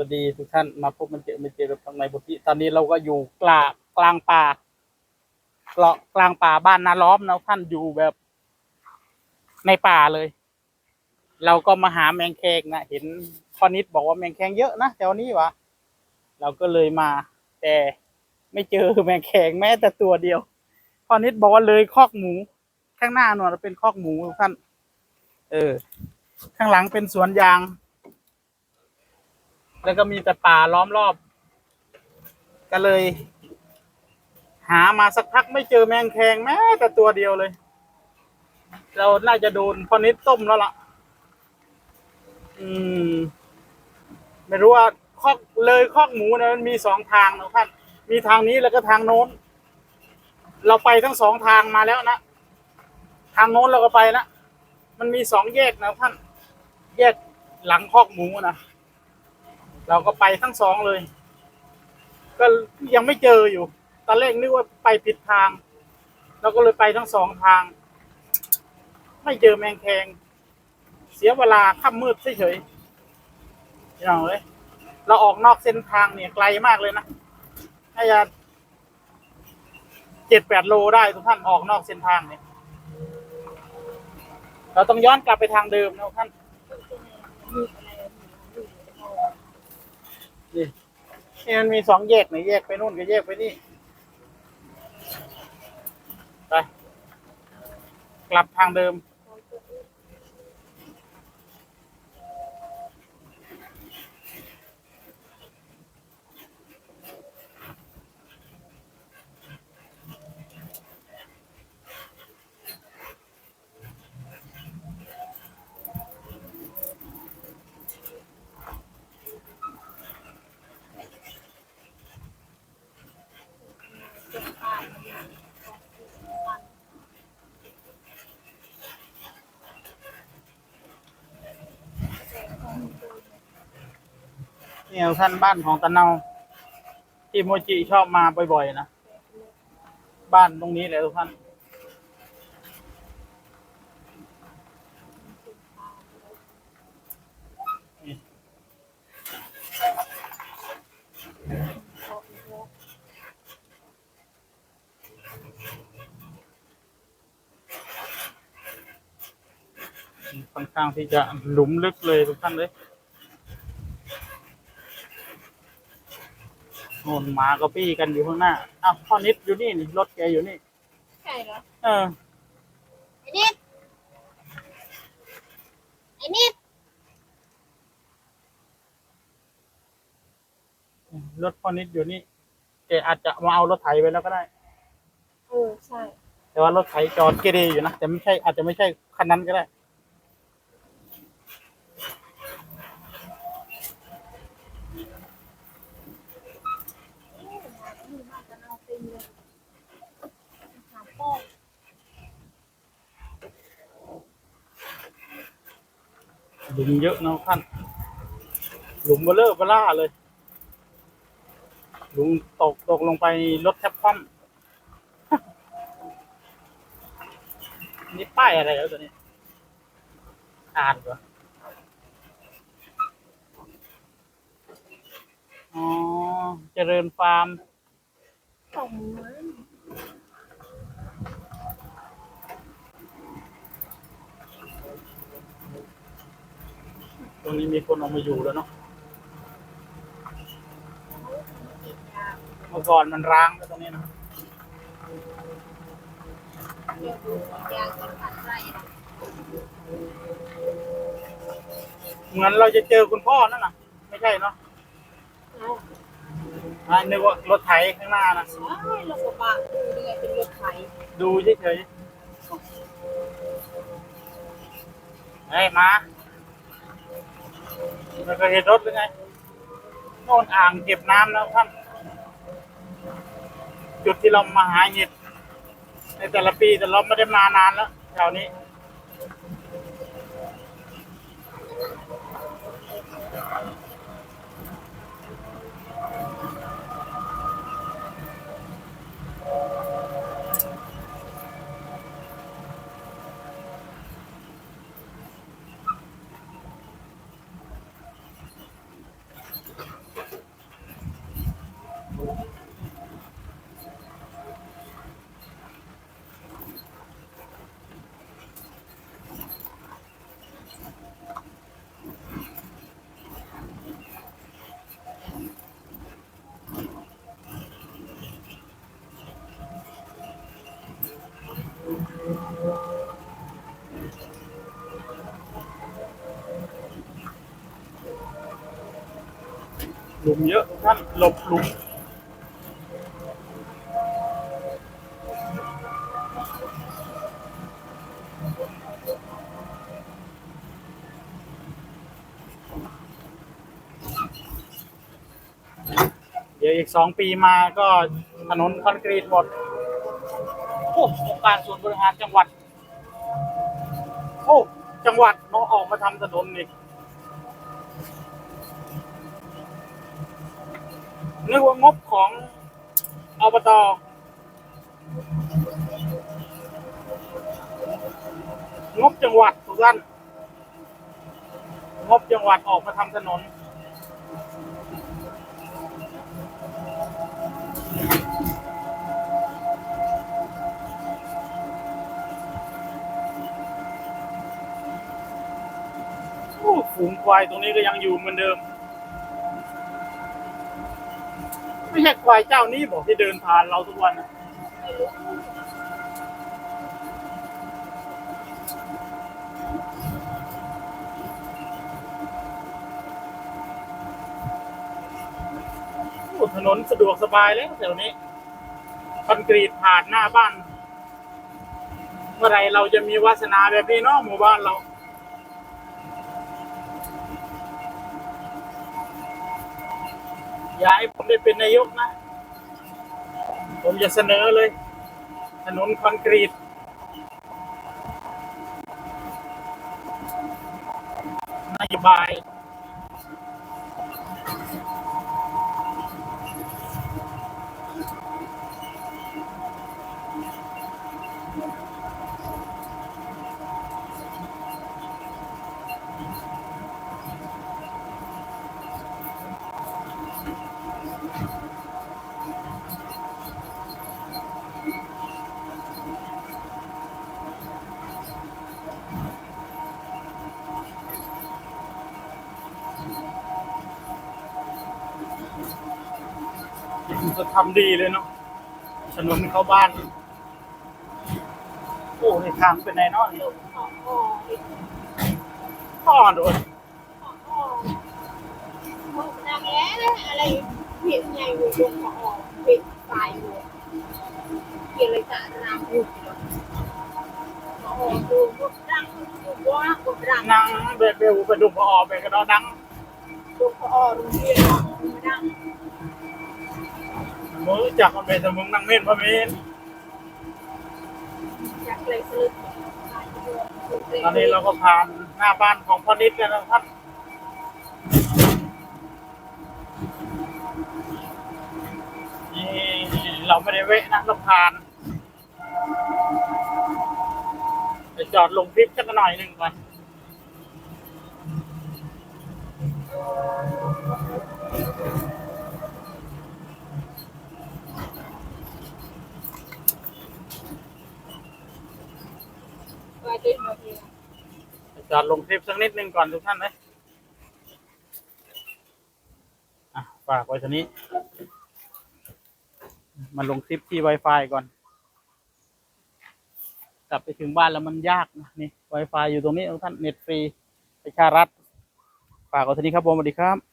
วัสดีทุกท่านมาพบมันเจอมันเจอกับทางในบุตรตอนนี้เราก็อยู่กลางกลางป่าเกาะกลางป่าบ้านนาล้อมนะท่านอยู่แบบในป่าเลย เราก็มาหาแมงแคงนะเห็นพอนิดบอกว่าแมงแคงเยอะนะแถวนี้วะเราก็เลยมา แต่ไม่เจอแมงแคงแม้แต่ตัวเดียว พอนิดบอกว่าเลยคอกหมู ข้างหน้าหน่อยเป็นคอกหมูทุกท่าน เออ ข้างหลังเป็นสวนยาง แล้วก็มีแต่ป่าล้อมรอบ ก็เลย หามาสักพักไม่เจอแมงแคงแม้แต่ตัวเดียวเลย เราน่าจะโดนพอนิดต้มแล้วล่ะ อืม ไม่รู้ว่าคอกเลยคอกหมูนะมันมีสองทางนะท่านมีทางนี้แล้วก็ทางโน้น เราไปทั้งสองทางมาแล้วนะทางโน้นเราก็ไปนะมันมีสองแยกนะท่าน แยกหลังคอกหมูนะ เราก็ไปทั้งสองเลย ก็ยังไม่เจออยู่ ตอนแรกนึกว่าไปผิดทาง เราก็เลยไปทั้งสองทาง ไม่เจอแมงแคง เสียเวลาค่ำมืดเฉยๆพี่น้องเลยเราออกนอกเส้นทางเนี่ยไกลมากเลยนะน่าจะเจ็ดแปดโลได้ทุกท่านออกนอกเส้นทางเนี่ย เราต้องย้อนกลับไปทางเดิมนะท่าน นี่นี่มันมีสองแยกไหนแยกไปนู่นก็แยกไปนี่ ไป กลับทางเดิม เนี่ยท่านบ้านของตะเนา ที่โมจิชอบมาบ่อยๆนะ บ้านตรงนี้แหละทุกท่านค่อนข้างที่จะหลุมลึกเลยทุกท่านเลย น่นหมาก็ปี้กันอยู่ข้างหน้าอ้าวพ่อนิดอยู่นี่นี่รถแกอยู่นี่ ใช่เหรอเออ ไอ้นิดไอ้นิดรถพ่อนิดอยู่นี่แกอาจจะมาเอารถไถไปแล้วก็ได้ เออใช่ แต่ว่ารถไถจอดเกเรอยู่นะแต่ไม่ใช่อาจจะไม่ใช่คันนั้นก็ได้ มีบ้านจะเอาเต็มเลยหาพ่อ หลุมเยอะนะท่าน หลุมเบลเลอร์เบล่าเลย หลุมตกตกลงไปรถแทบคว่ำนี่ป้ายอะไรแล้วตัวนี้ อ่านก่อนอ๋อ เจริญฟาร์มของมัน รงนี้มีคนออกมาอยู่แล้วเนาะติดยาเมื่อก่อนมันร้างแล้วตรงนี้นะเดี๋ยวดูยากินผัดไส้นะเหมือนเราจะเจอคุณพ่อนั่นน่ะ ไม่ใช่เนาะเอาอ่านึกว่ารถไถข้างหน้านะใช่รถกระบะดูเรือเป็นรถไถดูเฉยๆเฮ้ยมา แล้เคยเห็นรถหรือไงโน่นอ่างเก็บน้ำแล้วท่าน จุดที่เรามาหาเห็ดในแต่ละปีแต่เราไม่ได้มานานแล้วแถวนี้ หลุมเยอะทุกท่านหลบหลุมเดี๋ยวอีกสองปีมาก็ถนนคอนกรีตหมด โอ้องค์การส่วนบริหารจังหวัด โอ้ จังหวัดเนาะออกมาทำถนน นี่นึกว่างบของอบตงบจังหวัดทุกท่านงบจังหวัดออกมาทำถนนโอ้ฝูงควายตรงนี้ก็ยังอยู่เหมือนเดิม ไม่ใช่ควายเจ้านี้บอกที่เดินผ่านเราทุกวันนะถนนสะดวกสบายแล้วแถวนี้คอนกรีตผ่านหน้าบ้าน เมื่อไรเราจะมีวาสนาแบบนี้เนาะหมู่บ้านเรา อย่าให้ผมได้เป็นนายกนะ ผมจะเสนอเลย ถนนคอนกรีต นโยบาย ทำดีเลยเนาะถนนเข้าบ้าน โอ้ในทางเป็นไงเนอนหลุมของอ่อดิพ่อโดนของอ่อมึงดังแล้อะไรเพียงไงอยู่ตรงของอ่อเป็นตายอยู่เกี่ยวกับน้ำอยู่ของอ่อดูกดดังดูว่ากดดังนั่งเบลเบลไปดูพออไปกระดอดังดูของอ่อโรงเรียนดัง มือจากมันเป็นสมุงนั่งเม่นพระเมนจากเลยสลึกตอนนี้เราก็ผ่านหน้าบ้านของพ่อนิดแล้วนะครับนี่เราไม่ได้เวะนะเราผ่านไปจอดลงพริกสักหน่อยหนึ่งก่อน ไปด้วยมาทีจอดลงคลิปสักนิดนึงก่อนทุกท่านเลยอะฝากไว้ทีนี้มาลงคลิปที่ Wi-Fi ก่อน กลับไปถึงบ้านแล้วมันยากนะนี่ Wi-Fi อยู่ตรงนี้ทุกท่านเน็ตฟรีประชารัฐฝากไว้ทีนี้ครับผมสวัสดีครับ